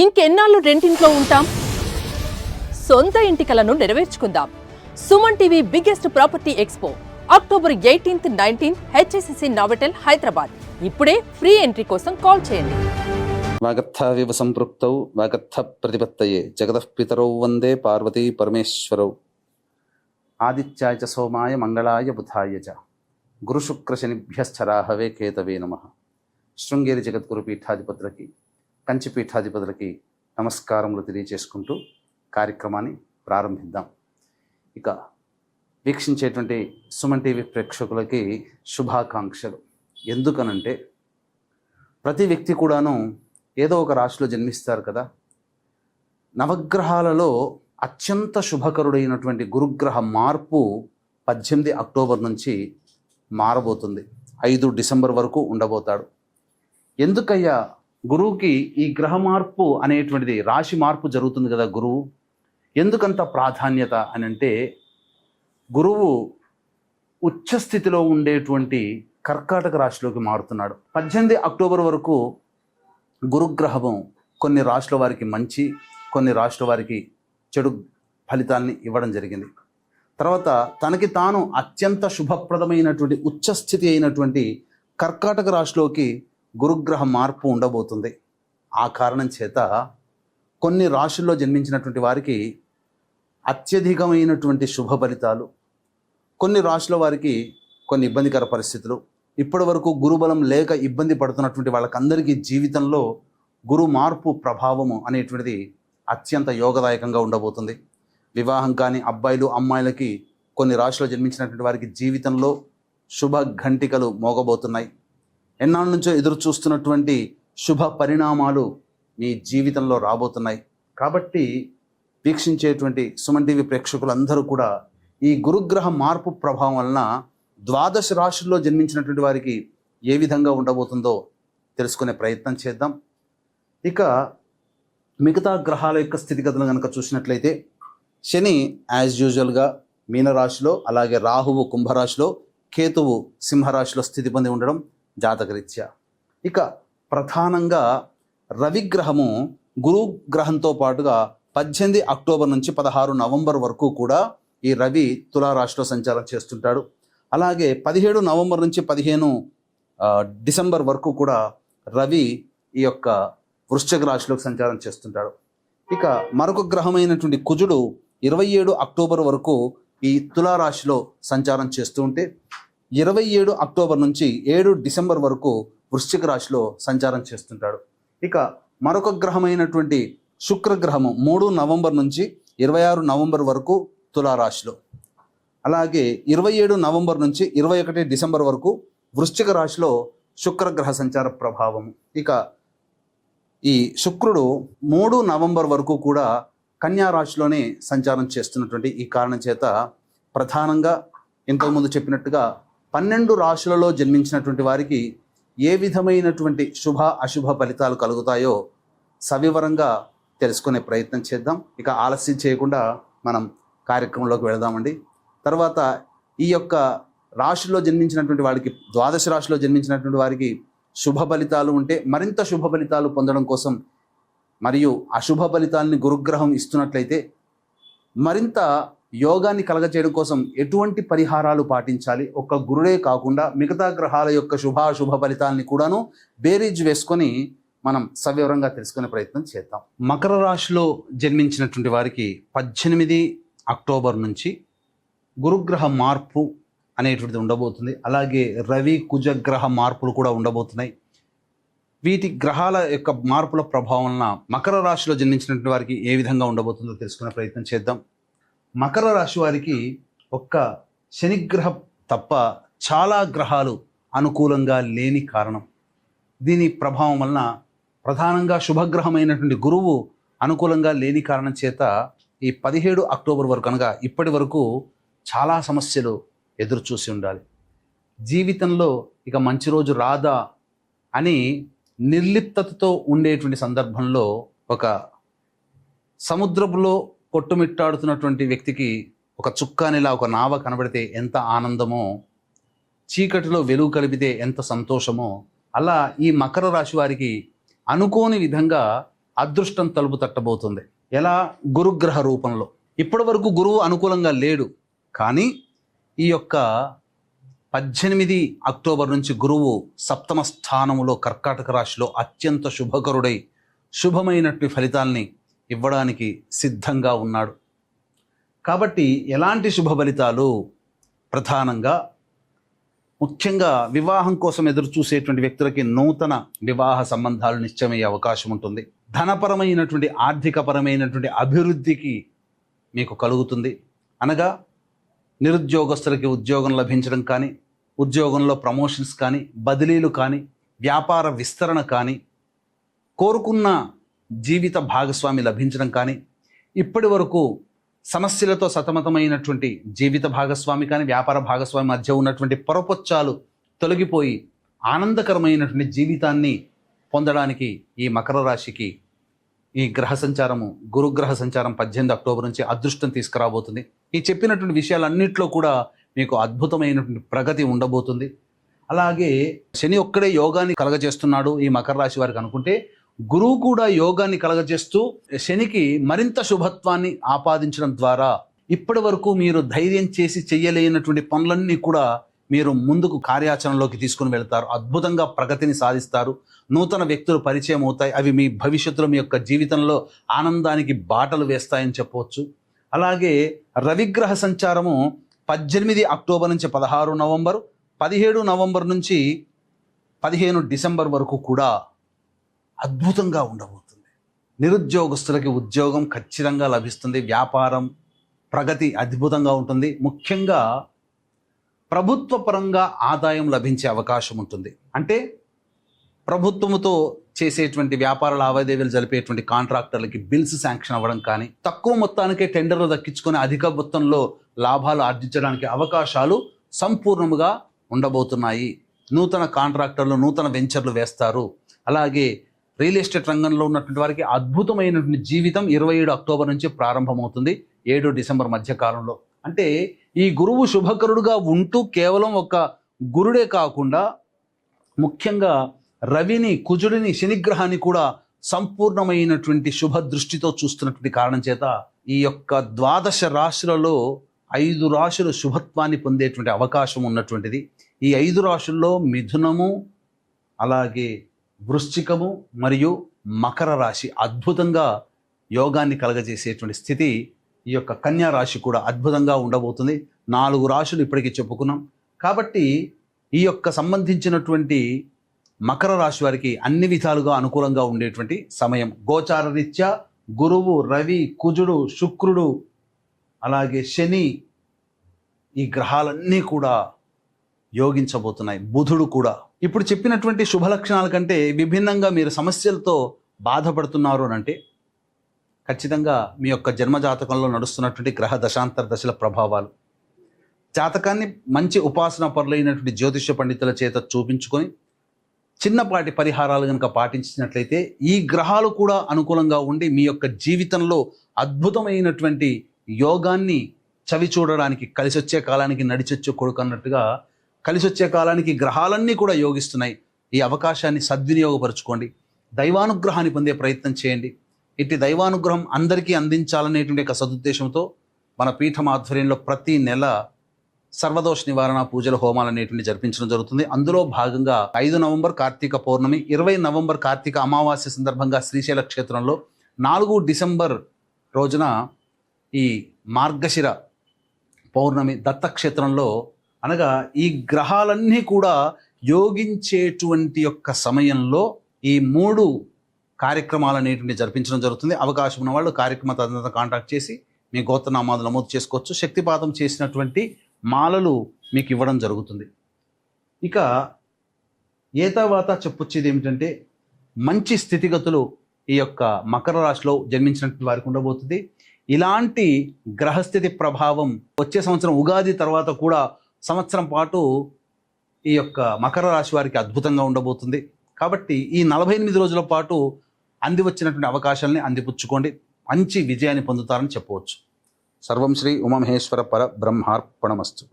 ఇంకెన్నాళ్ళు రెంటింట్లో ఉంటాం? సొంత ఇంటి కలను నెరవేర్చుకుందాం. Suman TV biggest property expo. October eighteenth nineteenth HSCC Novotel Hyderabad. ఇప్పుడే ఫ్రీ ఎంట్రీ కోసం కాల్ చేయండి. వాగర్థావివ సంపృక్తౌ వాగర్థ ప్రతిపత్తయే. జగతః పితరౌ వందే పార్వతీ పరమేశ్వరౌ. ఆదిత్యాయ చ సోమాయ మంగళాయ బుధాయ చ. గురుశుక్రశనిభ్యశ్చరాహవే కేతవే నమ. శృంగేరి జగద్గురు పీఠాధిపతులకి కంచి పీఠాధిపతులకి నమస్కారములు తెలియచేసుకుంటూ కార్యక్రమాన్ని ప్రారంభిద్దాం. ఇక వీక్షించేటువంటి సుమన్ టీవీ ప్రేక్షకులకి శుభాకాంక్షలు. ఎందుకనంటే ప్రతి వ్యక్తి కూడాను ఏదో ఒక రాశిలో జన్మిస్తారు కదా. నవగ్రహాలలో అత్యంత శుభకరుడైనటువంటి గురుగ్రహ మార్పు పద్దెనిమిది అక్టోబర్ నుంచి మారబోతుంది. ఐదు డిసెంబర్ వరకు ఉండబోతాడు. ఎందుకయ్యా? గురువుకి ఈ గ్రహ మార్పు అనేటువంటిది రాశి మార్పు జరుగుతుంది కదా గురువు. ఎందుకంత ప్రాధాన్యత అని అంటే గురువు ఉచ్చస్థితిలో ఉండేటువంటి కర్కాటక రాశిలోకి మారుతున్నాడు. పద్దెనిమిది అక్టోబర్ వరకు గురుగ్రహం కొన్ని రాశుల వారికి మంచి కొన్ని రాశుల వారికి చెడు ఫలితాల్ని ఇవ్వడం జరిగింది. తర్వాత తనకి తాను అత్యంత శుభప్రదమైనటువంటి ఉచ్చస్థితి అయినటువంటి కర్కాటక రాశిలోకి గురుగ్రహ మార్పు ఉండబోతుంది. ఆ కారణం చేత కొన్ని రాశుల్లో జన్మించినటువంటి వారికి అత్యధికమైనటువంటి శుభ ఫలితాలు కొన్ని రాశుల వారికి కొన్ని ఇబ్బందికర పరిస్థితులు. ఇప్పటి వరకు గురుబలం లేక ఇబ్బంది పడుతున్నటువంటి వాళ్ళకందరికీ జీవితంలో గురు మార్పు ప్రభావము అనేటువంటిది అత్యంత యోగదాయకంగా ఉండబోతుంది. వివాహం కాని అబ్బాయిలు అమ్మాయిలకి కొన్ని రాశులు జన్మించినటువంటి వారికి జీవితంలో శుభ ఘంటికలు మోగబోతున్నాయి. ఎన్నాళ్ళ నుంచో ఎదురు చూస్తున్నటువంటి శుభ పరిణామాలు మీ జీవితంలో రాబోతున్నాయి. కాబట్టి వీక్షించేటువంటి సుమన్ టీవీ ప్రేక్షకులందరూ కూడా ఈ గురుగ్రహ మార్పు ప్రభావం వలన ద్వాదశ రాశుల్లో జన్మించినటువంటి వారికి ఏ విధంగా ఉండబోతుందో తెలుసుకునే ప్రయత్నం చేద్దాం. ఇక మిగతా గ్రహాల యొక్క స్థితిగతులు కనుక చూసినట్లయితే శని యాజ్ యూజువల్గా మీనరాశిలో అలాగే రాహువు కుంభరాశిలో కేతువు సింహరాశిలో స్థితి పొంది ఉండడం జాతకరీత్యా. ఇక ప్రధానంగా రవిగ్రహము గురుగ్రహంతో పాటుగా పద్దెనిమిది అక్టోబర్ నుంచి పదహారు నవంబర్ వరకు కూడా ఈ రవి తులారాశిలో సంచారం చేస్తుంటాడు. అలాగే పదిహేడు నవంబర్ నుంచి పదిహేను డిసెంబర్ వరకు కూడా రవి ఈ యొక్క వృశ్చిక రాశిలోకి సంచారం చేస్తుంటాడు. ఇక మరొక గ్రహమైనటువంటి కుజుడు ఇరవై ఏడు అక్టోబర్ వరకు ఈ తులారాశిలో సంచారం చేస్తూ ఉంటే ఇరవై ఏడు అక్టోబర్ నుంచి ఏడు డిసెంబర్ వరకు వృశ్చిక రాశిలో సంచారం చేస్తుంటాడు. ఇక మరొక గ్రహమైనటువంటి శుక్రగ్రహము మూడు నవంబర్ నుంచి ఇరవై ఆరు నవంబర్ వరకు తులారాశిలో. అలాగే ఇరవై ఏడు నవంబర్ నుంచి ఇరవై ఒకటి డిసెంబర్ వరకు వృశ్చిక రాశిలో శుక్రగ్రహ సంచార ప్రభావం ఇక ఈ శుక్రుడు మూడు నవంబర్ వరకు కూడా కన్యా రాశిలోనే సంచారం చేస్తున్నటువంటి ఈ కారణం చేత ప్రధానంగా ఇంతకుముందు చెప్పినట్టుగా పన్నెండు రాశులలో జన్మించినటువంటి వారికి ఏ విధమైనటువంటి శుభ అశుభ ఫలితాలు కలుగుతాయో సవివరంగా తెలుసుకునే ప్రయత్నం చేద్దాం. ఇక ఆలస్యం చేయకుండా మనం కార్యక్రమంలోకి వెళదామండి. తర్వాత ఈ యొక్క రాశిలో జన్మించినటువంటి వారికి ద్వాదశ రాశిలో జన్మించినటువంటి వారికి శుభ ఫలితాలు ఉంటే మరింత శుభ ఫలితాలు పొందడం కోసం మరియు అశుభ ఫలితాలని గురుగ్రహం ఇస్తున్నట్లయితే మరింత యోగాన్ని కలగచేయడం కోసం ఎటువంటి పరిహారాలు పాటించాలి? ఒక్క గురుడే కాకుండా మిగతా గ్రహాల యొక్క శుభాశుభ ఫలితాలని కూడాను బేరీజ్ వేసుకొని మనం సవివరంగా తెలుసుకునే ప్రయత్నం చేద్దాం. మకర రాశిలో జన్మించినటువంటి వారికి పద్దెనిమిది అక్టోబర్ నుంచి గురుగ్రహ మార్పు అనేటువంటిది ఉండబోతుంది. అలాగే రవి కుజగ్రహ మార్పులు కూడా ఉండబోతున్నాయి. వీటి గ్రహాల యొక్క మార్పుల ప్రభావం వలన మకర రాశిలో జన్మించినటువంటి వారికి ఏ విధంగా ఉండబోతుందో తెలుసుకునే ప్రయత్నం చేద్దాం. మకర రాశి వారికి ఒక్క శనిగ్రహం తప్ప చాలా గ్రహాలు అనుకూలంగా లేని కారణం. దీని ప్రభావం వలన ప్రధానంగా శుభగ్రహమైనటువంటి గురువు అనుకూలంగా లేని కారణం చేత ఈ పదిహేడు అక్టోబర్ వరకు అనగా ఇప్పటి వరకు చాలా సమస్యలు ఎదురు చూసి ఉండాలి. జీవితంలో ఇక మంచి రోజు రాదా అని నిర్లిప్తతతో ఉండేటువంటి సందర్భంలో ఒక సముద్రంలో కొట్టుమిట్టాడుతున్నటువంటి వ్యక్తికి ఒక చుక్కానిలా ఒక నావ కనబడితే ఎంత ఆనందమో చీకటిలో వెలుగు కలిపితే ఎంత సంతోషమో అలా ఈ మకర రాశి వారికి అనుకోని విధంగా అదృష్టం తలుపు తట్టబోతుంది. ఎలా? గురుగ్రహ రూపంలో. ఇప్పటి వరకు గురువు అనుకూలంగా లేడు. కానీ ఈ యొక్క పద్దెనిమిది అక్టోబర్ నుంచి గురువు సప్తమ స్థానములో కర్కాటక రాశిలో అత్యంత శుభకరుడై శుభమైనటువంటి ఫలితాల్ని ఇవ్వడానికి సిద్ధంగా ఉన్నాడు. కాబట్టి ఎలాంటి శుభ ఫలితాలు ప్రధానంగా ముఖ్యంగా వివాహం కోసం ఎదురు చూసేటువంటి వ్యక్తులకి నూతన వివాహ సంబంధాలు నిశ్చయమయ్యే అవకాశం ఉంటుంది. ధనపరమైనటువంటి ఆర్థికపరమైనటువంటి అభివృద్ధికి మీకు కలుగుతుంది. అనగా నిరుద్యోగస్తులకి ఉద్యోగం లభించడం కానీ ఉద్యోగంలో ప్రమోషన్స్ కానీ బదిలీలు కానీ వ్యాపార విస్తరణ కానీ కోరుకున్న జీవిత భాగస్వామి లభించడం కానీ ఇప్పటి వరకు సమస్యలతో సతమతమైనటువంటి జీవిత భాగస్వామి కానీ వ్యాపార భాగస్వామి మధ్య ఉన్నటువంటి పొరపొచ్చాలు తొలగిపోయి ఆనందకరమైనటువంటి జీవితాన్ని పొందడానికి ఈ మకర రాశికి ఈ గ్రహ సంచారము గురుగ్రహ సంచారం పద్దెనిమిది అక్టోబర్ నుంచి అదృష్టం తీసుకురాబోతుంది. ఈ చెప్పినటువంటి విషయాలన్నింటిలో కూడా మీకు అద్భుతమైనటువంటి ప్రగతి ఉండబోతుంది. అలాగే శని ఒక్కడే యోగాన్ని కలగజేస్తున్నాడు ఈ మకర రాశి వారికి అనుకుంటే గురువు కూడా యోగాన్ని కలగజేస్తూ శనికి మరింత శుభత్వాన్ని ఆపాదించడం ద్వారా ఇప్పటి వరకు మీరు ధైర్యం చేసి చెయ్యలేనటువంటి పనులన్నీ కూడా మీరు ముందుకు కార్యాచరణలోకి తీసుకుని వెళ్తారు. అద్భుతంగా ప్రగతిని సాధిస్తారు. నూతన వ్యక్తులు పరిచయం అవుతాయి. అవి మీ భవిష్యత్తులో మీ యొక్క జీవితంలో ఆనందానికి బాటలు వేస్తాయని చెప్పవచ్చు. అలాగే రవిగ్రహ సంచారము పద్దెనిమిది అక్టోబర్ నుంచి పదహారు నవంబర్ పదిహేడు నవంబర్ నుంచి పదిహేను డిసెంబర్ వరకు కూడా అద్భుతంగా ఉండబోతుంది. నిరుద్యోగస్తులకి ఉద్యోగం ఖచ్చితంగా లభిస్తుంది. వ్యాపారం ప్రగతి అద్భుతంగా ఉంటుంది. ముఖ్యంగా ప్రభుత్వ పరంగా ఆదాయం లభించే అవకాశం ఉంటుంది. అంటే ప్రభుత్వముతో చేసేటువంటి వ్యాపార లావాదేవీలు జరిపేటువంటి కాంట్రాక్టర్లకి బిల్స్ శాంక్షన్ అవ్వడం కానీ తక్కువ మొత్తానికే టెండర్లు దక్కించుకొని అధిక మొత్తంలో లాభాలు ఆర్జించడానికి అవకాశాలు సంపూర్ణముగా ఉండబోతున్నాయి. నూతన కాంట్రాక్టర్లు నూతన వెంచర్లు వేస్తారు. అలాగే రియల్ ఎస్టేట్ రంగంలో ఉన్నటువంటి వారికి అద్భుతమైనటువంటి జీవితం ఇరవై ఏడు అక్టోబర్ నుంచి ప్రారంభమవుతుంది. ఏడు డిసెంబర్ మధ్య కాలంలో. అంటే ఈ గురువు శుభకరుడుగా ఉంటూ కేవలం ఒక గురుడే కాకుండా ముఖ్యంగా రవిని కుజుడిని శనిగ్రహాన్ని కూడా సంపూర్ణమైనటువంటి శుభ దృష్టితో చూస్తున్నటువంటి కారణం చేత ఈ యొక్క ద్వాదశ రాశులలో ఐదు రాశులు శుభత్వాన్ని పొందేటువంటి అవకాశం ఉన్నటువంటిది. ఈ ఐదు రాశుల్లో మిథునము అలాగే వృశ్చికము మరియు మకర రాశి అద్భుతంగా యోగాన్ని కలగజేసేటువంటి స్థితి ఈ యొక్క కన్యా రాశి కూడా అద్భుతంగా ఉండబోతుంది. నాలుగు రాశులు ఇప్పటికీ చెప్పుకున్నాం. కాబట్టి ఈ యొక్క సంబంధించినటువంటి మకర రాశి వారికి అన్ని విధాలుగా అనుకూలంగా ఉండేటువంటి సమయం. గోచార రీత్యా గురువు రవి కుజుడు శుక్రుడు అలాగే శని ఈ గ్రహాలన్నీ కూడా యోగించబోతున్నాయి. బుధుడు కూడా ఇప్పుడు చెప్పినటువంటి శుభ లక్షణాల కంటే విభిన్నంగా మీరు సమస్యలతో బాధపడుతున్నారు అని అంటే ఖచ్చితంగా మీ యొక్క జన్మజాతకంలో నడుస్తున్నటువంటి గ్రహ దశాంతర దశల ప్రభావాలు జాతకాన్ని మంచి ఉపాసన పరులైనటువంటి జ్యోతిష పండితుల చేత చూపించుకొని చిన్నపాటి పరిహారాలు కనుక పాటించినట్లయితే ఈ గ్రహాలు కూడా అనుకూలంగా ఉండి మీ యొక్క జీవితంలో అద్భుతమైనటువంటి యోగాన్ని చవి చూడడానికి కలిసొచ్చే కాలానికి నడిచొచ్చే కొడుకు అన్నట్టుగా కలిసి వచ్చే కాలానికి గ్రహాలన్నీ కూడా యోగిస్తున్నాయి. ఈ అవకాశాన్ని సద్వినియోగపరచుకోండి. దైవానుగ్రహాన్ని పొందే ప్రయత్నం చేయండి. ఇట్టి దైవానుగ్రహం అందరికీ అందించాలనేటువంటి ఒక సదుద్దేశంతో మన పీఠం ఆధ్వర్యంలో ప్రతి నెల సర్వదోష నివారణ పూజల హోమాలు అనేటువంటి జరిపించడం జరుగుతుంది. అందులో భాగంగా ఐదు నవంబర్ కార్తీక పౌర్ణమి ఇరవై నవంబర్ కార్తీక అమావాస్య సందర్భంగా శ్రీశైల క్షేత్రంలో నాలుగు డిసెంబర్ రోజున ఈ మార్గశిర పౌర్ణమి దత్తక్షేత్రంలో అనగా ఈ గ్రహాలన్నీ కూడా యోగించేటువంటి యొక్క సమయంలో ఈ మూడు కార్యక్రమాలు అనేటువంటి జరిపించడం జరుగుతుంది. అవకాశం ఉన్న వాళ్ళు కార్యక్రమ తదనంతరం కాంటాక్ట్ చేసి మీ గోత్రనామాలు నమోదు చేసుకోవచ్చు. శక్తిపాతం చేసినటువంటి మాలలు మీకు ఇవ్వడం జరుగుతుంది. ఇక ఏ చెప్పొచ్చేది ఏమిటంటే మంచి స్థితిగతులు ఈ యొక్క మకర రాశిలో జన్మించినటువంటి వారికి ఉండబోతుంది. ఇలాంటి గ్రహస్థితి ప్రభావం వచ్చే సంవత్సరం ఉగాది తర్వాత కూడా సంవత్సరం పాటు ఈ యొక్క మకర రాశి వారికి అద్భుతంగా ఉండబోతుంది. కాబట్టి ఈ నలభై ఎనిమిది రోజుల పాటు అంది వచ్చినటువంటి అవకాశాలని అందిపుచ్చుకోండి. మంచి విజయాన్ని పొందుతారని చెప్పవచ్చు. సర్వం శ్రీ ఉమమహేశ్వర పర బ్రహ్మార్పణమస్తు.